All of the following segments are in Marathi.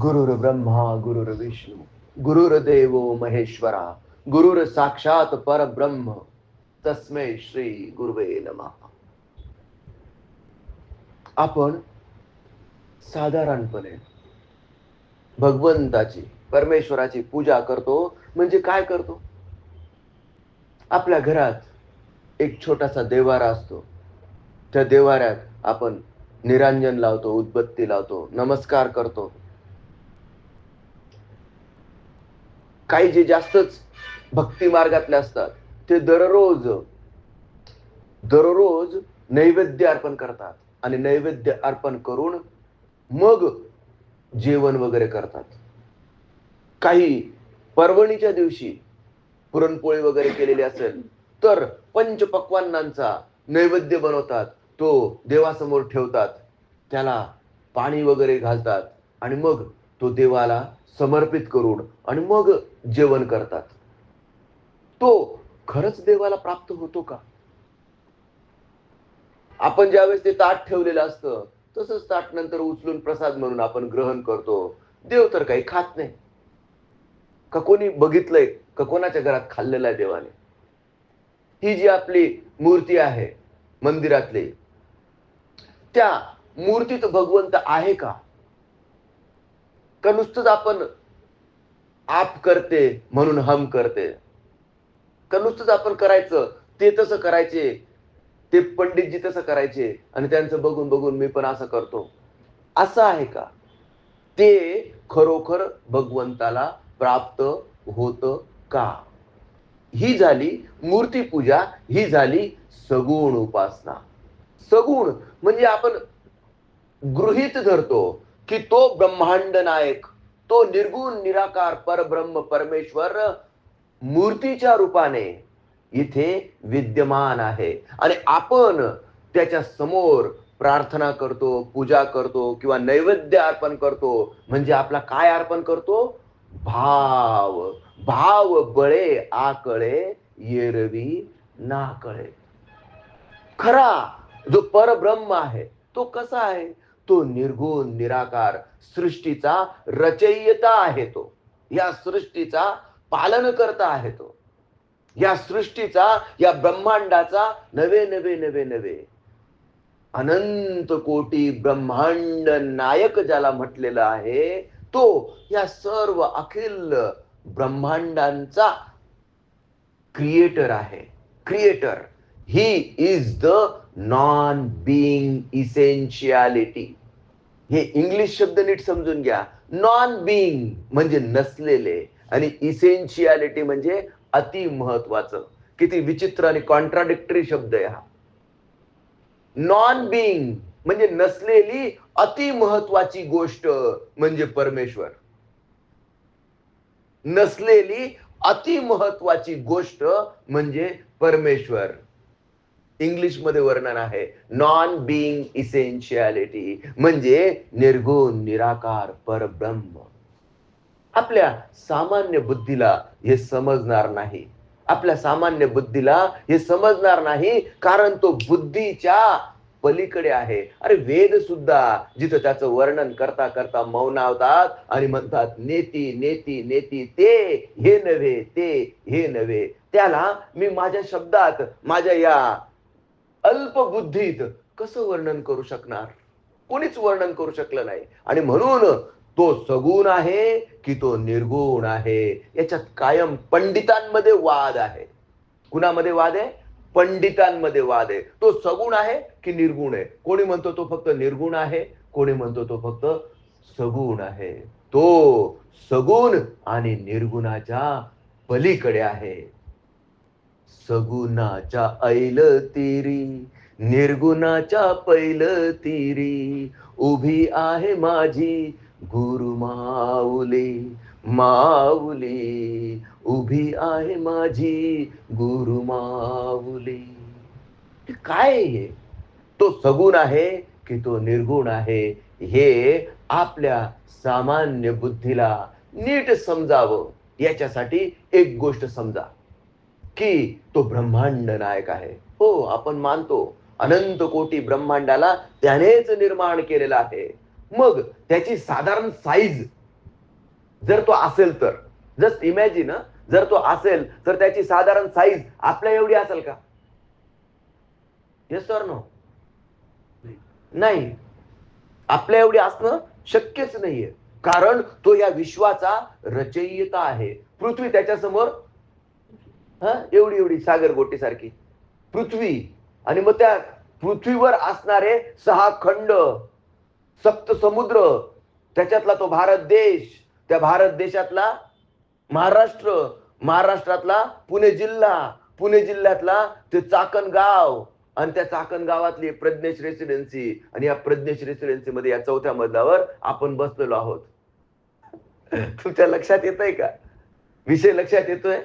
गुरुर ब्रह्मा गुरुर विष्णू गुरुर्देव महेश्वरा गुरुर साक्षात परब्रह्म तस्मै श्री गुरुवे नमः. आपण साधारणपणे भगवंताची परमेश्वराची पूजा करतो म्हणजे काय करतो? आपल्या घरात एक छोटासा देवारा असतो. त्या देवाऱ्यात आपण निरांजन लावतो उद्बत्ती लावतो नमस्कार करतो. काही जे जास्तच भक्ती मार्गातले असतात ते दररोज दररोज नैवेद्य अर्पण करतात आणि नैवेद्य अर्पण करून मग जेवण वगैरे करतात. काही पर्वणीच्या दिवशी पुरणपोळी वगैरे केलेली असेल तर पंचपक्वान्नांचा नैवेद्य बनवतात तो देवासमोर ठेवतात त्याला पाणी वगैरे घालतात आणि मग तो देवाला समर्पित करून आणि मग जेवण करतात. तो खरंच देवाला प्राप्त होतो का? आपण ज्यावेळेस ते ताट ठेवलेलं असतं तसंच ताट नंतर उचलून प्रसाद म्हणून आपण ग्रहण करतो. देव तर काही खात नाही. का कोणी बघितलंय का कोणाच्या घरात खाल्लेलं आहे देवाने? ही जी आपली मूर्ती आहे मंदिरातली त्या मूर्तीत भगवंत आहे का? का नुसतंच आपण आप करते म्हणून हम करते. का नुसतंच आपण करायचं ते तसं करायचे ते पंडितजी तसं करायचे आणि त्यांचं बघून बघून मी पण असं करतो. असं आहे का? ते खरोखर भगवंताला प्राप्त होत का? ही झाली मूर्तीपूजा ही झाली सगुण उपासना. सगुण म्हणजे आपण गृहित धरतो की तो ब्रह्मांड नायक तो निर्गुण निराकार परब्रह्म परमेश्वर मूर्तीच्या रूपाने इथे विद्यमान आहे. आणि आपण त्याच्यासमोर प्रार्थना करतो पूजा करतो किंवा नैवेद्य अर्पण करतो. म्हणजे आपला काय अर्पण करतो? भाव. भाव बळे आकळे येरवी नाकळे. खरा जो परब्रह्म आहे तो कसा आहे? तो निर्गुण निराकार सृष्टीचा रचयिता आहे तो. या सृष्टीचा पालन करता आहे तो. या सृष्टीचा या ब्रह्मांडाचा नवे नवे नवे नवे अनंत कोटी ब्रह्मांड नायक ज्याला म्हटलेलं आहे तो या सर्व अखिल ब्रह्मांडांचा क्रिएटर आहे. Creator he is the non being essentiality हे इंग्लिश शब्द नीट समजून घ्या. नॉन बिईंग म्हणजे नसलेले आणि इसेन्शियालिटी म्हणजे अति महत्वाचं. किती विचित्र आणि कॉन्ट्राडिक्टरी शब्द आहे हा. नॉन बिईंग म्हणजे नसलेली अति महत्वाची गोष्ट म्हणजे परमेश्वर. नसलेली अति महत्वाची गोष्ट म्हणजे परमेश्वर. इंग्लिशमध्ये वर्णन आहे नॉन बिईंग इसेन्शियालिटी म्हणजे निर्गुण निराकार परब्रह्म. आपल्या सामान्य बुद्धीला हे समजणार नाही. आपल्या सामान्य बुद्धीला हे समजणार नाही कारण तो बुद्धीच्या पलीकडे आहे. अरे वेद सुद्धा जिथं त्याचं वर्णन करता करता मौनावतात आणि म्हणतात नेती नेती नेती ते हे नव्हे ते हे नव्हे. त्याला मी माझ्या शब्दात माझ्या या अल्पबुद्धीत कसं वर्णन करू शकणार? कोणीच वर्णन करू शकलं नाही. आणि म्हणून तो सगुण आहे की तो निर्गुण आहे. याच्यात कायम पंडितांमध्ये वाद आहे. कुणामध्ये वाद आहे? पंडितांमध्ये वाद आहे. तो सगुण आहे की निर्गुण आहे? कोणी म्हणतो तो फक्त निर्गुण आहे? कोणी म्हणतो तो फक्त सगुण आहे. तो सगुण आणि निर्गुणाच्या पलीकडे आहे. सगुणाच्या ऐल तिरी निर्गुणाच्या पैल तिरी. उभी आहे माझी गुरु माऊली माऊली. उभी आहे माझी गुरु माऊली. काय हे? तो सगुण आहे की तो निर्गुण आहे? हे आपल्या सामान्य बुद्धीला नीट समजावं. याच्यासाठी एक गोष्ट समजा. की तो ब्रह्मांड नायक आहे. हो आपण मानतो. अनंत कोटी ब्रह्मांडाला त्यानेच निर्माण केलेला आहे. मग त्याची साधारण साईज जर तो असेल तर जस्ट इमॅजिन जर तो असेल तर त्याची साधारण साईज आपल्या एवढी असेल का? येस नो नाही. आपल्या एवढी असणं शक्यच नाहीये. कारण तो या विश्वाचा रचयिता आहे. पृथ्वी त्याच्यासमोर हा? एवढी एवढी सागर गोटी सारखी. पृथ्वी. आणि मग त्या पृथ्वीवर असणारे सहा खंड सप्त समुद्र त्याच्यातला तो भारत देश त्या भारत देशातला महाराष्ट्र महाराष्ट्रातला पुणे जिल्हा पुणे जिल्ह्यातला ते चाकण गाव आणि त्या चाकण गावातली प्रज्ञेश रेसिडेन्सी. आणि या प्रज्ञेश रेसिडेन्सी मध्ये या चौथ्या मजल्यावर आपण बसलेलो आहोत. तुमच्या लक्षात येत आहे का? विषय लक्षात येतोय?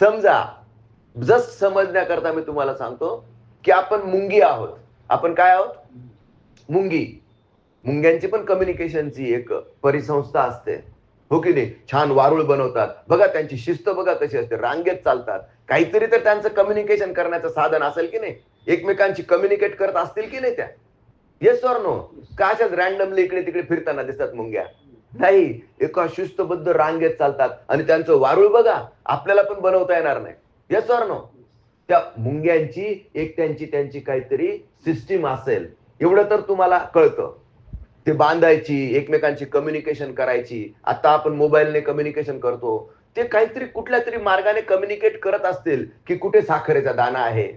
समजा जस्ट समजण्याकरता मी तुम्हाला सांगतो की आपण मुंगी आहोत. आपण काय आहोत? मुंगी. मुंग्यांची पण कम्युनिकेशनची एक परिसंस्था असते. हो की नाही? छान वारुळ बनवतात. बघा त्यांची शिस्त बघा कशी असते. रांगेत चालतात. काहीतरी तर त्यांचं कम्युनिकेशन करण्याचं साधन असेल की नाही? एकमेकांशी कम्युनिकेट करत असतील की नाही त्या? येस ऑर नो का अशाच रॅन्डमली इकडे तिकडे फिरताना दिसतात मुंग्या? नाही एका शिस्तबद्ध रांगेत चालतात. आणि त्यांचं वारुळ बघा आपल्याला पण बनवता येणार नाही. येस ऑर नो त्या मुंग्यांची एक त्यांची त्यांची काहीतरी सिस्टीम असेल. एवढं तर तुम्हाला कळतं. ते बांधायची एकमेकांची कम्युनिकेशन करायची. आता आपण मोबाईलने कम्युनिकेशन करतो. ते काहीतरी कुठल्या तरी मार्गाने कम्युनिकेट करत असतील की कुठे साखरेचा दाना आहे?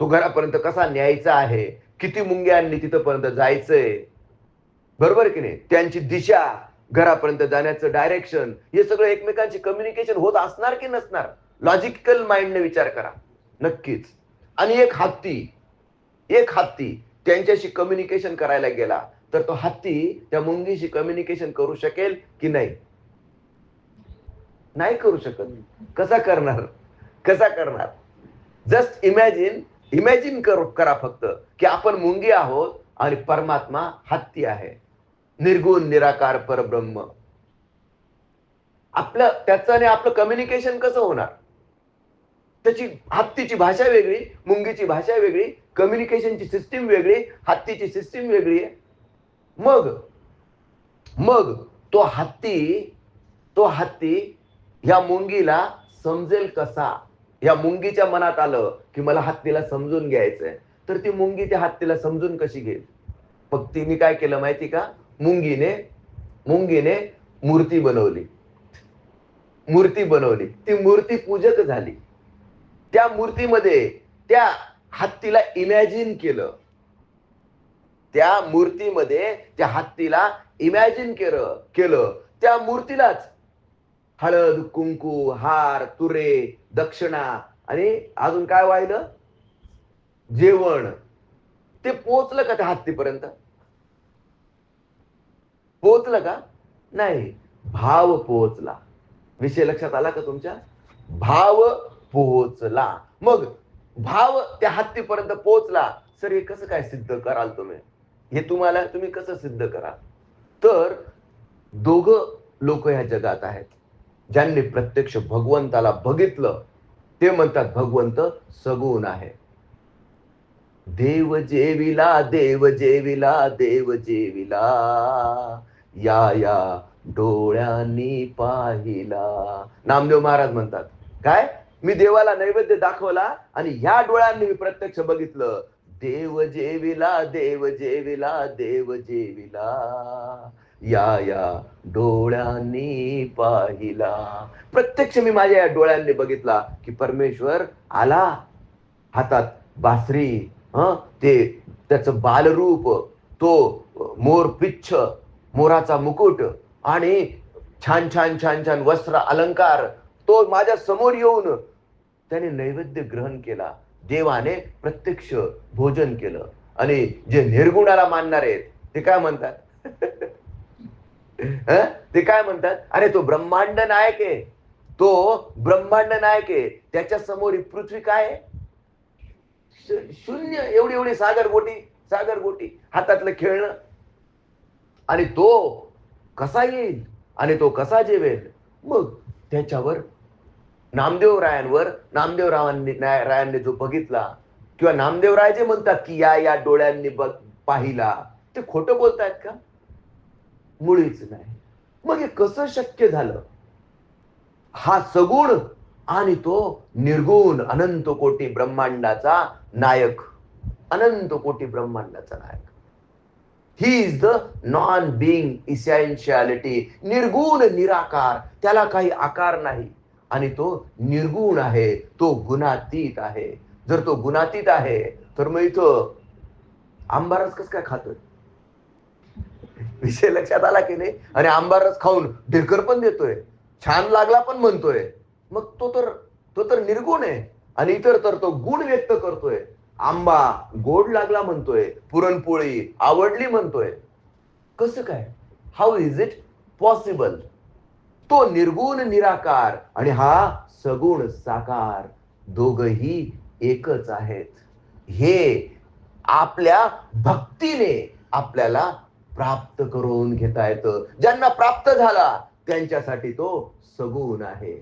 तो घरापर्यंत कसा न्यायचा आहे? किती मुंग्यांनी तिथपर्यंत जायचंय? बरोबर की नाही? त्यांची दिशा घरापर्यंत जाण्याचं डायरेक्शन हे सगळं एकमेकांची कम्युनिकेशन होत असणार की नसणार? लॉजिकल माइंडने विचार करा. नक्कीच. आणि एक हत्ती एक हत्ती त्यांच्याशी कम्युनिकेशन करायला गेला तर तो हत्ती त्या मुंगीशी कम्युनिकेशन करू शकेल की नाही? नाही करू शकत. कसा करणार? कसा करणार? जस्ट इमॅजिन इमॅजिन करा फक्त की आपण मुंगी आहोत आणि परमात्मा हत्ती आहे. निर्गुण निराकार परब्रह्म. आपलं त्याचं आणि आपलं कम्युनिकेशन कसं होणार? त्याची हत्तीची भाषा वेगळी मुंगीची भाषा वेगळी कम्युनिकेशनची सिस्टीम वेगळी हत्तीची सिस्टीम वेगळी आहे. मग मग तो हत्ती तो हत्ती या मुंगीला समजेल कसा? या मुंगीच्या मनात आलं की मला हत्तीला समजून घ्यायचंय. तर ती मुंगी त्या हत्तीला समजून कशी घेईल? मग तिने काय केलं माहिती का? मुंगीने मुंगीने मूर्ती बनवली. मूर्ती बनवली. ती मूर्ती पूजक झाली. त्या मूर्तीमध्ये त्या हत्तीला इमॅजिन केलं. त्या मूर्तीमध्ये त्या हत्तीला इमॅजिन केलं केलं. त्या मूर्तीलाच हळद कुंकू हार तुरे दक्षिणा आणि अजून काय व्हायलं जेवण. ते पोचलं का त्या हत्तीपर्यंत? पोचलं का? नाही. भाव पोचला. विषय लक्षात आला का तुमच्या? भाव पोहोचला मग भाव त्या हत्तीपर्यंत पोहोचला सर हे कसं काय सिद्ध कराल तुम्ही? हे तुम्हाला तुम्ही कसं सिद्ध कराल? तर दोघ लोक ह्या जगात आहेत. ज्यांनी प्रत्यक्ष भगवंताला बघितलं ते म्हणतात भगवंत सगुण आहे. देव जेविला देव जेविला देव जेविला. या या डोळ्यांनी पाहिला. नामदेव महाराज म्हणतात काय? मी देवाला नैवेद्य दाखवला आणि ह्या डोळ्यांनी मी प्रत्यक्ष बघितलं. देव जेविला देव जेविला देव जेविला. या या डोळ्यांनी पाहिला. प्रत्यक्ष मी माझ्या या डोळ्यांनी बघितला की परमेश्वर आला. हातात बासरी ह? ते त्याचं बालरूप तो मोर पिच्छ मोराचा मुकुट आणि छान छान छान छान वस्त्र अलंकार तो माझ्यासमोर येऊन त्याने नैवेद्य ग्रहण केला. देवाने प्रत्यक्ष भोजन केलं. आणि जे निर्गुणाला मानणार आहेत ते काय म्हणतात? ते काय म्हणतात? अरे तो ब्रह्मांड नायक आहे. तो ब्रह्मांड नायक आहे. त्याच्यासमोर ही पृथ्वी काय शून्य एवढी एवढी सागर गोटी सागर गोटी. हातातलं खेळणं. आणि तो कसा येईल आणि तो कसा जेवेल? मग त्याच्यावर नामदेव रायांवर नामदेव रावांनी रायांनी जो बघितला किंवा नामदेव राय जे म्हणतात की या या डोळ्यांनी बघ पाहिला ते खोटं बोलतायत का? मुळीच नाही. मग हे कसं शक्य झालं? हा सगुण आणि तो निर्गुण अनंत कोटी ब्रह्मांडाचा नायक अनंत कोटी ब्रह्मांडाचा नायक. He is the non being essentiality निर्गुण निराकार त्याला काही आकार नाही. आणि तो निर्गुण आहे. तो गुणातीत आहे. जर तो गुणातीत आहे तर मग इथं आंबारस कस काय खातोय? विषय लक्षात आला की नाही? आणि आंबारस खाऊन ढिरकर पण देतोय. छान लागला पण म्हणतोय. मग तो तर तो तर निर्गुण आहे. आणि इतर तर तो गुण व्यक्त करतोय. आंबा गोड लागला म्हणतोय पुरणपोळी आवडली म्हणतोय. कसं काय? हाऊ इज इट पॉसिबल तो निर्गुण निराकार आणि हा सगुण साकार दोघही एकच आहेत. हे आपल्या भक्तीने आपल्याला प्राप्त करून घेता येतं. ज्यांना प्राप्त झाला त्यांच्यासाठी तो सगुण आहे.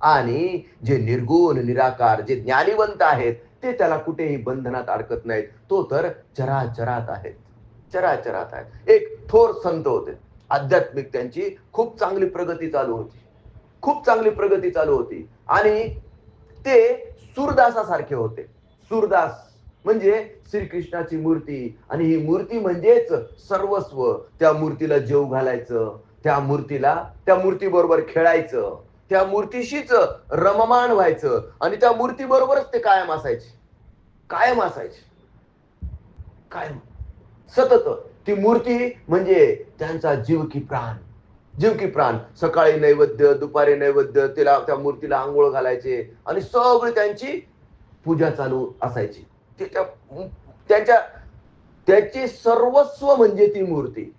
आणि जे निर्गुण निराकार जे ज्ञानीवंत आहेत ते त्याला कुठेही बंधनात अडकत नाहीत. तो तर चराचरात आहेत. चराचरात आहेत. एक थोर संत होते. आध्यात्मिक त्यांची खूप चांगली प्रगती चालू होती. खूप चांगली प्रगती चालू होती. आणि ते सूरदासासारखे होते. सूरदास म्हणजे श्रीकृष्णाची मूर्ती. आणि ही मूर्ती म्हणजेच सर्वस्व. त्या मूर्तीला जेव घालायचं. त्या मूर्तीला त्या मूर्तीबरोबर खेळायचं. त्या मूर्तीशीच रममान व्हायचं. आणि त्या मूर्तीबरोबरच ते कायम असायचे. कायम असायचे. कायम. सतत. ती मूर्ती म्हणजे त्यांचा जीव की प्राण. जीव की प्राण. सकाळी नैवेद्य दुपारी नैवेद्य तिला त्या मूर्तीला आंघोळ घालायचे. आणि सगळी त्यांची पूजा चालू असायची. त्याच्या त्यांच्या त्याचे सर्वस्व म्हणजे ती मूर्ती.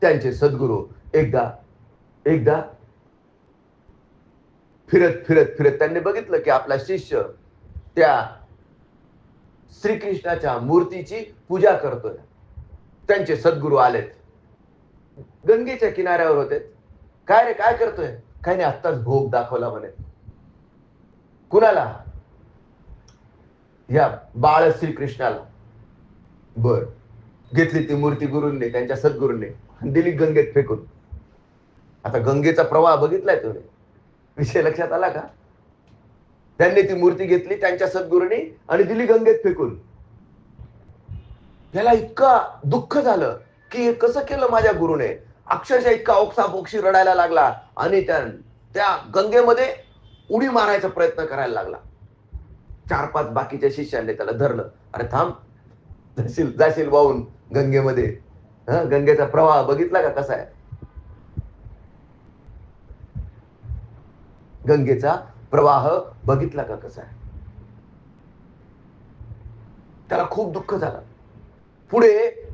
त्यांचे सद्गुरू. एकदा एकदा फिरत फिरत फिरत त्यांनी बघितलं की आपला शिष्य त्या श्रीकृष्णाच्या मूर्तीची पूजा करतोय. त्यांचे सद्गुरू आलेत. गंगेच्या किनाऱ्यावर होते. काय रे काय करतोय? काही नाही आत्ताच भोग दाखवला म्हणे. कुणाला? या बाळ श्रीकृष्णाला. बर. घेतली ती मूर्ती गुरूंनी त्यांच्या सद्गुरूंनी दिली गंगेत फेकून. आता गंगेचा प्रवाह बघितलाय तुम्ही? विषय लक्षात आला का? त्यांनी ती मूर्ती घेतली त्यांच्या सद्गुरूंनी आणि दिली गंगेत फेकून. त्याला इतका दुःख झालं की हे कसं केलं माझ्या गुरुने? अक्षरशः इतका ओक्सा बोक्षी रडायला लागला आणि त्या त्या गंगेमध्ये उडी मारायचा प्रयत्न करायला लागला. चार पाच बाकीच्या शिष्यांनी त्याला धरलं. अरे थांब जाशील जाशील वाहून गंगेमध्ये. हा गंगेचा प्रवाह बघितला का कसा आहे? गंगेचा प्रवाह बघितला का कसा आहे? त्याला खूप दुःख झालं. पुढे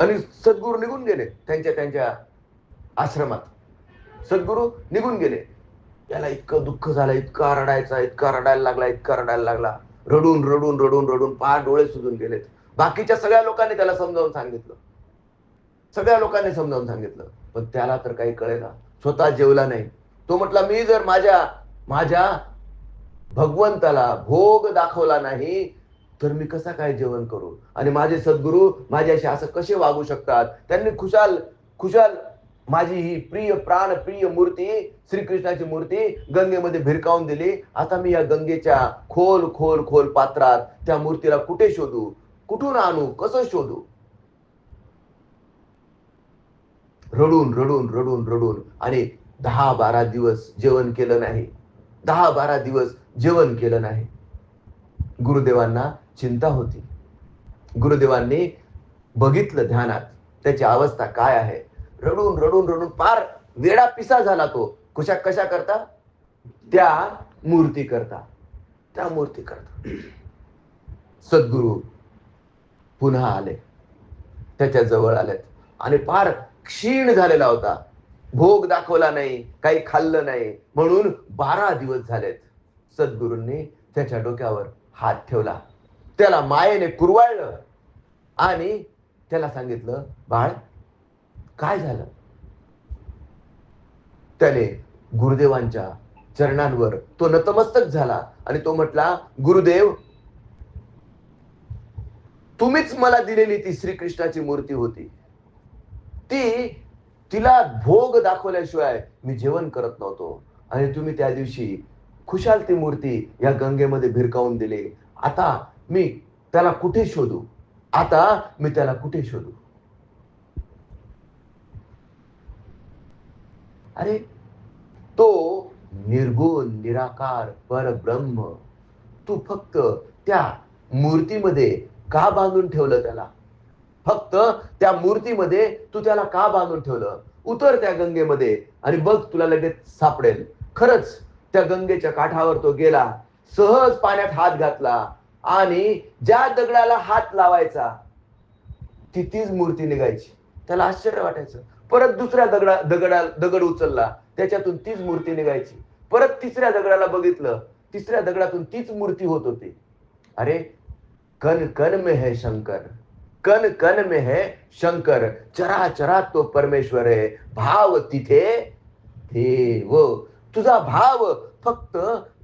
आणि सद्गुरू निघून गेले त्यांच्या त्यांच्या आश्रमात. सद्गुरू निघून गेले. त्याला इतकं दुःख झालं इतका रडायचा इतका रडायला लागला इतका रडायला लागला. रडून रडून रडून रडून पार डोळे सुजून गेलेत. बाकीच्या सगळ्या लोकांनी त्याला समजावून सांगितलं. सगळ्या लोकांनी समजावून सांगितलं. पण त्याला तर काही कळेना. स्वतः जेवला नाही. तो म्हटला मी जर माझ्या माझ्या भगवंताला भोग दाखवला नाही तर मी कसा काय जेवण करू? आणि माझे सद्गुरू माझ्याशी असं कसे वागू शकतात? त्यांनी खुशाल खुशाल माझी ही प्रिय प्राण प्रिय मूर्ती श्रीकृष्णाची मूर्ती गंगेमध्ये भिरकावून दिली. आता मी या गंगेच्या खोल खोल खोल पात्रात त्या मूर्तीला कुठे शोधू? कुठून आणू? कसं शोधू? रडून रडून रडून रडून आणि दहा बारा दिवस जेवण केलं नाही. दहा बारा दिवस जेवण केलं नाही. गुरुदेवांना चिंता होती. गुरुदेवांनी बघितलं ध्यानात त्याची अवस्था काय आहे? रडून रडून रडून फार वेडा पिसा झाला तो. कशा कशा करता? त्या मूर्ती करता. त्या मूर्ती करता. सद्गुरू पुन्हा आले. त्याच्याजवळ आलेत. आणि फार क्षीण झालेला होता. भोग दाखवला नाही काही खाल्लं नाही. म्हणून बारा दिवस झालेत. सद्गुरूंनी त्याच्या डोक्यावर हात ठेवला. त्याला मायेने कुरवाळलं आणि त्याला सांगितलं बाळ काय झालं? त्याने गुरुदेवांच्या चरणांवर तो नतमस्तक झाला आणि तो म्हटला गुरुदेव तुम्हीच मला दिलेली ती श्रीकृष्णाची मूर्ती होती. ती तिला भोग दाखवल्याशिवाय मी जेवण करत नव्हतो. आणि तुम्ही त्या दिवशी खुशाल ती मूर्ती या गंगेमध्ये भिरकावून दिले. आता मी त्याला कुठे शोधू? आता मी त्याला कुठे शोधू? अरे तो निर्गुण निराकार परब्रह्म तू फक्त त्या मूर्तीमध्ये का बांधून ठेवलं त्याला? फक्त त्या मूर्तीमध्ये तू त्याला का बांधून ठेवलं? उतर त्या गंगेमध्ये आणि बघ तुला लगेच सापडेल. खरंच त्या गंगेच्या काठावर तो गेला सहज पाण्यात हात घातला आणि ज्या दगडाला हात लावायचा ती तीच मूर्ती निघायची. त्याला आश्चर्य वाटायचं. परत दुसऱ्या दगडा दगडा दगड उचलला त्याच्यातून तीच मूर्ती निघायची. परत तिसऱ्या दगडाला बघितलं तिसऱ्या दगडातून तीच मूर्ती होत होती. अरे कन कन मे है शंकर. कण कण में है शंकर चरा चरात तो परमेश्वर आहे भाव तिथे थे व तुझा भाव फक्त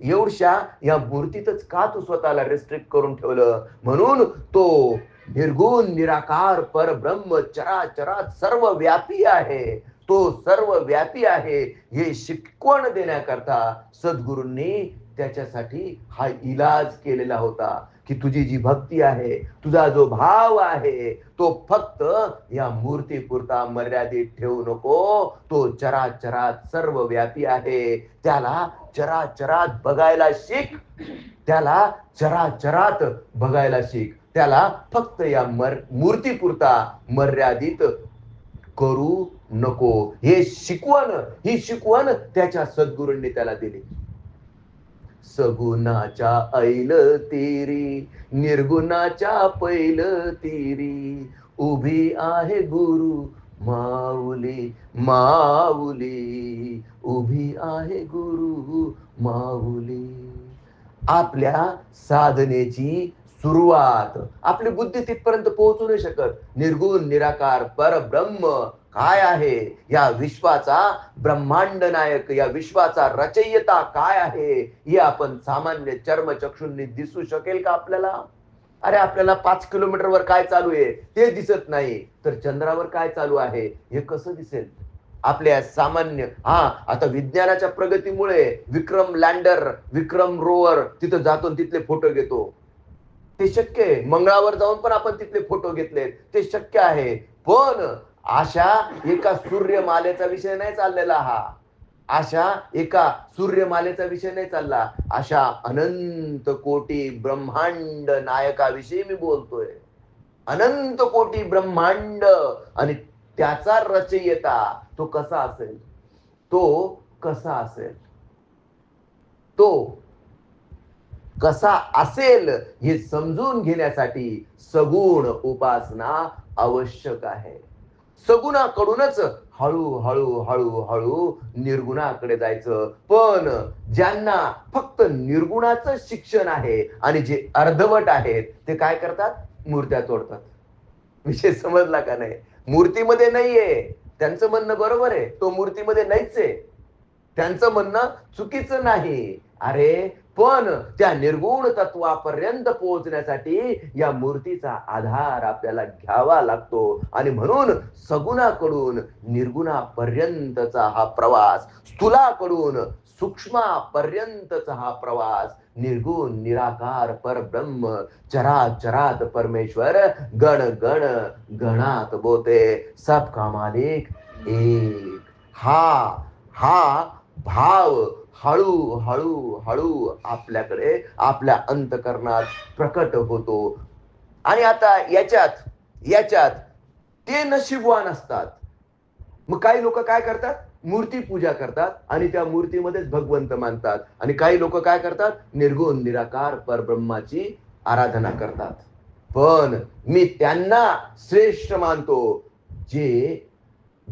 एवढशा या मूर्तीतच का तू स्वतःला रिस्ट्रिक्ट करून ठेवलं? म्हणून तो निर्गुण निराकार परब्रह्म चराचरात सर्व व्यापी आहे. तो सर्व व्यापी आहे. हे शिकवण देण्याकरता सद्गुरूंनी त्याच्यासाठी हा इलाज केलेला होता. की तुझी जी भक्ती आहे तुझा जो भाव आहे तो फक्त या मूर्तीपुरता मर्यादित ठेवू नको. तो चराचरात सर्व व्यापी आहे. त्याला चराचरात बघायला शिक. त्याला चराचरात बघायला शिक. त्याला फक्त या मर मूर्तीपुरता मर्यादित करू नको. हे शिकवण ही शिकवण त्याच्या सद्गुरूंनी त्याला दिली. सगुणाच्या ऐल तेरी निर्गुणाच्या पैल तेरी. उभी आहे गुरु माऊली माऊली. उभी आहे गुरु माऊली. आपल्या साधनेची सुरुवात आपली बुद्धी तिथपर्यंत पोहोचू नाही शकत. निर्गुण निराकार परब्रह्म काय आहे? या विश्वाचा ब्रह्मांड नायक या विश्वाचा रचयिता काय आहे? हे आपण सामान्य चर्मचक्षूंनी दिसू शकेल का आपल्याला? अरे आपल्याला पाच किलोमीटर वर काय चालू आहे? ते दिसत नाही. तर चंद्रावर काय चालू आहे? हे कसं दिसेल? आपल्या सामान्य हा आता विज्ञानाच्या प्रगतीमुळे विक्रम लँडर विक्रम रोवर तिथं जातो तिथले फोटो घेतो. ते शक्य आहे. मंगळावर जाऊन पण आपण तिथले फोटो घेतले ते शक्य आहे. पण अशा एका सूर्यमालेचा विषय नाही चाललेला हा. अशा एका सूर्यमालेचा विषय नाही चालला. अशा अनंत कोटी ब्रह्मांड नायकाविषयी मी बोलतोय. अनंत कोटी ब्रह्मांड आणि त्याचा रचयिता तो कसा असेल? तो कसा असेल? तो कसा असेल हे समजून घेण्यासाठी सगुण उपासना आवश्यक आहे. सगुणाकडूनच हळूहळू हळूहळू निर्गुणाकडे जायचं. पण ज्यांना फक्त निर्गुणाचं शिक्षण आहे आणि जे अर्धवट आहेत ते काय करतात? मूर्त्या तोडतात. विषय समजला का नाही? मूर्तीमध्ये नाहीये. त्यांचं म्हणणं बरोबर आहे. तो मूर्तीमध्ये नाहीच आहे. त्यांचं म्हणणं चुकीचं नाही. अरे पण त्या निर्गुण तत्वापर्यंत पोहोचण्यासाठी या मूर्तीचा आधार आपल्याला घ्यावा लागतो. आणि म्हणून सगुणाकडून निर्गुणापर्यंतचा हा प्रवास स्थूलाकडून सूक्ष्मापर्यंतचा हा प्रवास निर्गुण निराकार परब्रह्म चराचरात परमेश्वर गण गण गणात बोते. सब का मालिक एक. हा हा भाव हळू हळू हळू आपल्याकडे आपल्या अंतकरणात प्रकट होतो. आणि आता याच्यात याच्यात ते नशीबवान असतात. मग काही लोक काय करतात? मूर्ती पूजा करतात आणि त्या मूर्तीमध्येच भगवंत मानतात. आणि काही लोक काय करतात? निर्गुण निराकार परब्रह्माची आराधना करतात. पण मी त्यांना श्रेष्ठ मानतो. जे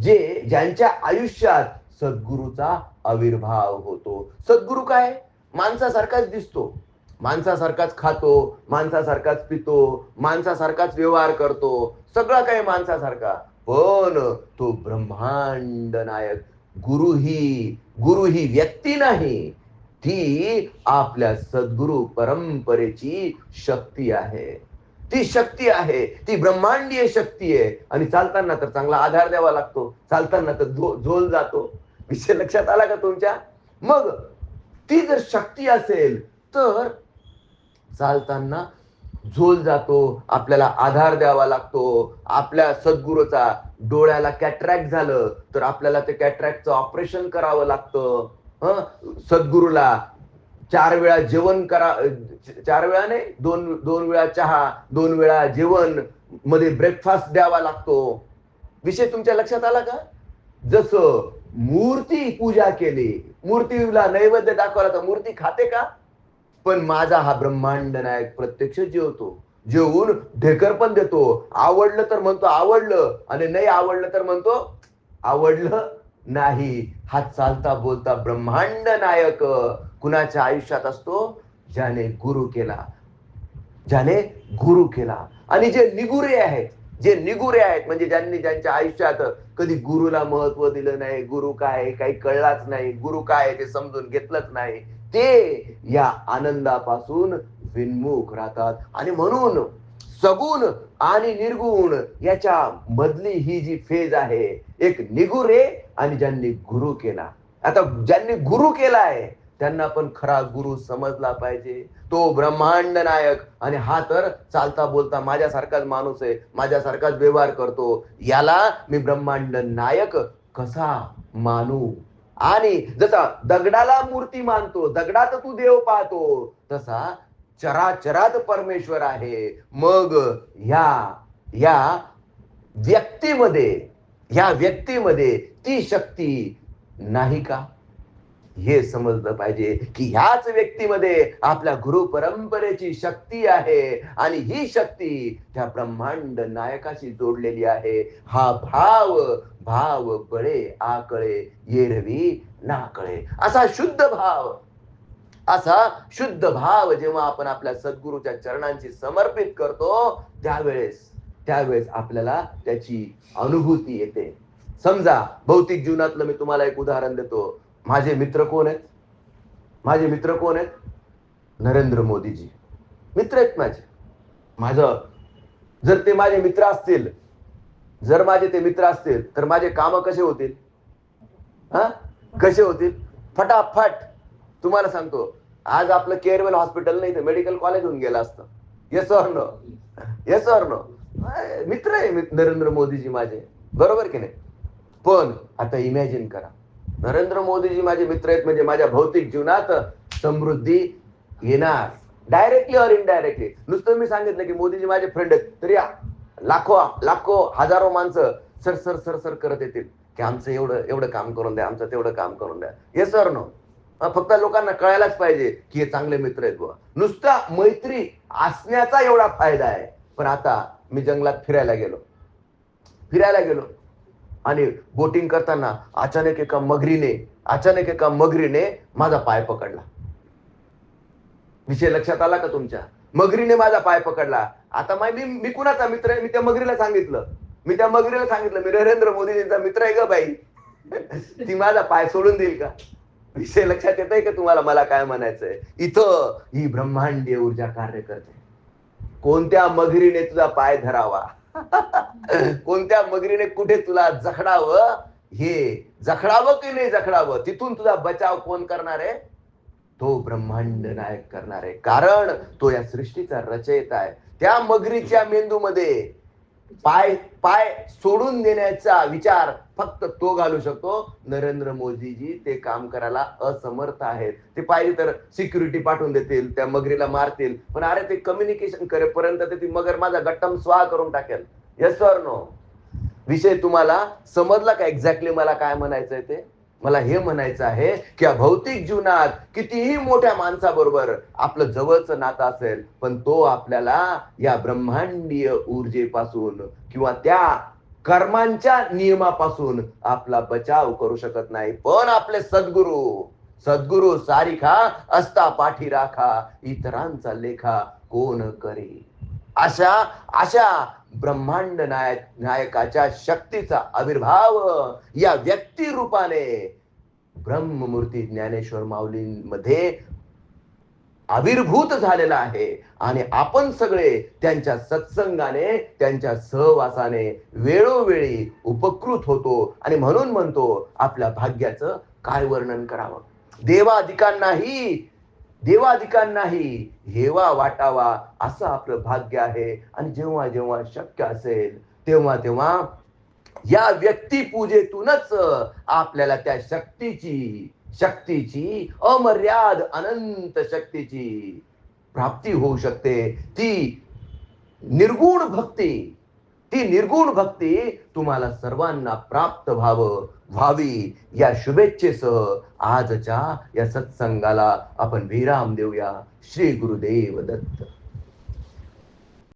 जे ज्यांच्या आयुष्यात सद्गुरूचा आविर्भाव होतो. सद्गुरू काय? माणसासारखाच दिसतो. माणसासारखाच खातो माणसासारखाच पितो माणसासारखाच व्यवहार करतो. सगळं काय माणसासारखा? पण तो ब्रह्मांड नायक गुरु ही गुरु ही व्यक्ती नाही. ती आपल्या सद्गुरु परंपरेची शक्ती आहे. ती शक्ती आहे. ती ब्रह्मांडीय शक्ती आहे. आणि चालताना तर चांगला आधार द्यावा लागतो. चालताना तर झोल जातो. विषय लक्षात आला का तुमच्या? मग ती जर शक्ती असेल तर चालताना झोल जातो आपल्याला आधार द्यावा लागतो आपल्या सद्गुरूचा डोळ्याला कॅट्रॅक्ट झालं तर आपल्याला ते कॅट्रॅक्टचं ऑपरेशन करावं लागतं. हं? सद्गुरूला चार वेळा जेवण करा चार वेळा नाही दोन दोन वेळा चहा दोन वेळा जेवणमध्ये ब्रेकफास्ट द्यावा लागतो. विषय तुमच्या लक्षात आला का? जसं मूर्ती पूजा केली. मूर्तीला नैवेद्य दाखवला तर मूर्ती खाते का? पण माझा हा ब्रह्मांड नायक प्रत्यक्ष जेवतो. जेवून ढेकर पण देतो. आवडलं तर म्हणतो आवडलं आणि नाही आवडलं तर म्हणतो आवडलं नाही. हा चालता बोलता ब्रह्मांड नायक. कुणाच्या आयुष्यात असतो? ज्याने गुरु केला. ज्याने गुरु केला. आणि जे निगुरे आहेत जे निगुरे आहेत म्हणजे ज्यांनी ज्यांच्या आयुष्यात कधी गुरुला महत्त्व दिलं नाही गुरु काय काही कळलाच नाही गुरु काय ते समजून घेतलंच नाही ते या आनंदापासून विन्मुख राहतात. आणि म्हणून सगुण आणि निर्गुण याच्या मधली ही जी फेज आहे एक निगुरे आणि ज्यांनी गुरु केला. आता ज्यांनी गुरु केला आहे त्यांना पण खरा गुरु समजला पाहिजे. तो ब्रह्मांड नायक आणि हा तर चालता बोलता माझ्यासारखाच माणूस आहे माझ्यासारखाच व्यवहार करतो. याला मी ब्रह्मांड नायक कसा मानू? आणि जसा दगडाला मूर्ती मानतो दगडात तू देव पाहतो तसा चराचरात परमेश्वर आहे. मग या या व्यक्तीमध्ये या व्यक्तीमध्ये ती शक्ती नाही का? हे समजलं पाहिजे की ह्याच व्यक्तीमध्ये आपल्या गुरु परंपरेची शक्ती आहे आणि ही शक्ती त्या ब्रह्मांड नायकाशी जोडलेली आहे. हा भाव भाव बळे आकळे येरवी नाकळे. असा शुद्ध भाव असा शुद्ध भाव जेव्हा आपण आपल्या सद्गुरूच्या चरणांची समर्पित करतो त्यावेळेस त्यावेळेस आपल्याला त्याची अनुभूती येते. समजा भौतिक जीवनातलं मी तुम्हाला एक उदाहरण देतो. माझे मित्र कोण आहेत? माझे मित्र कोण आहेत? नरेंद्र मोदीजी. मित्र आहेत माझे. माझं जर ते माझे मित्र असतील जर माझे ते मित्र असतील तर माझे काम कसे होतील? हा? कसे होतील? फटाफट. तुम्हाला सांगतो आज आपलं केअरवेल हॉस्पिटल नाही तर मेडिकल कॉलेज होऊन गेलं असतं. Yes or no yes no मित्र आहे नरेंद्र मोदीजी माझे. बरोबर की नाही? पण आता इमॅजिन करा. नरेंद्र मोदीजी माझे मित्र आहेत म्हणजे माझ्या भौतिक जीवनात समृद्धी येणार. डायरेक्टली और इनडायरेक्टली नुसतं मी सांगितलं की मोदीजी माझे फ्रेंड आहेत तरी लाखो लाखो हजारो माणसं सर सर सर सर करत येतील. की आमचं एवढं एवढं काम करून द्या आमचं तेवढं काम करून द्या. हे सर नो फक्त लोकांना कळायलाच पाहिजे की हे चांगले मित्र आहेत बुवा. नुसता मैत्री असण्याचा एवढा फायदा आहे. पण आता मी जंगलात फिरायला गेलो. फिरायला गेलो. आणि बोटिंग करताना अचानक एका मगरीने अचानक एका मगरीने माझा पाय पकडला. विषय लक्षात आला का तुमच्या? मगरीने माझा पाय पकडला. आता माय मी मी कुणाचा मित्र आहे? मी त्या मगरीला सांगितलं. मी त्या मगरीला सांगितलं. मी नरेंद्र मोदीजींचा मित्र आहे का बाई. ती माझा पाय सोडून देईल का? विषय लक्षात येत आहे का तुम्हाला? मला काय म्हणायचंय? इथं ही ब्रह्मांडीय ऊर्जा कार्य करते. कोणत्या मगरीने तुझा पाय धरावा? कोणत्या मगरीने कुठे तुला जखडावं? हे जखडावं की नाही जखडावं? तिथून तुझा बचाव कोण करणार आहे? तो ब्रह्मांड नायक करणार आहे. कारण तो या सृष्टीचा रचयिता आहे. त्या मगरीच्या मेंदूमध्ये पाय पाय सोडून देण्याचा विचार फक्त तो घालू शकतो. नरेंद्र मोदीजी ते काम करायला असमर्थ आहेत. ते पाहिजे तर सिक्युरिटी पाठवून देतील त्या मगरीला मारतील. पण अरे ते कम्युनिकेशन करेपर्यंत ते ती मगर माझा गट्टम स्वाहा करून टाकेल. येस नो विषय तुम्हाला समजला का एक्झॅक्टली मला काय म्हणायचंय ते? मला हे म्हणायचं आहे की या भौतिक जीवनात कितीही मोठ्या माणसाबरोबर आपलं जवळचं नातं असेल पण तो आपल्याला या ब्रह्मांडीय ऊर्जेपासून किंवा त्या कर्मांच्या नियमापासून आपला बचाव करू शकत नाही. पण आपले सद्गुरू सद्गुरू सारिखा असता पाठी राखा इतरांचा लेखा कोण करे? अशा अशा ब्रह्मांड नायक नायकाच्या शक्तीचा आविर्भाव या व्यक्ती रूपाने ब्रह्ममूर्ती ज्ञानेश्वर माऊलींमध्ये आविर्भूत झालेला आहे. आणि आपण सगळे त्यांच्या सत्संगाने त्यांच्या सहवासाने वेळोवेळी उपकृत होतो आणि म्हणून म्हणतो आपल्या भाग्याचं काय वर्णन करावं? देवाधिकांनाही देवाधिकांनाही हेवा वाटावा असं आपलं भाग्य आहे. आणि जेव्हा जेव्हा शक्य असेल तेव्हा तेव्हा या व्यक्ती पूजेतूनच आपल्याला त्या शक्तीची शक्तीची अमर्याद अनंत शक्तीची प्राप्ती होऊ शकते. ती निर्गुण भक्ती ती निर्गुण भक्ती तुम्हाला सर्वांना प्राप्त व्हावं व्हावी. या शुभेच्छेसह आजच्या या सत्संगाला आपण विराम देऊया. श्री गुरुदेव दत्त.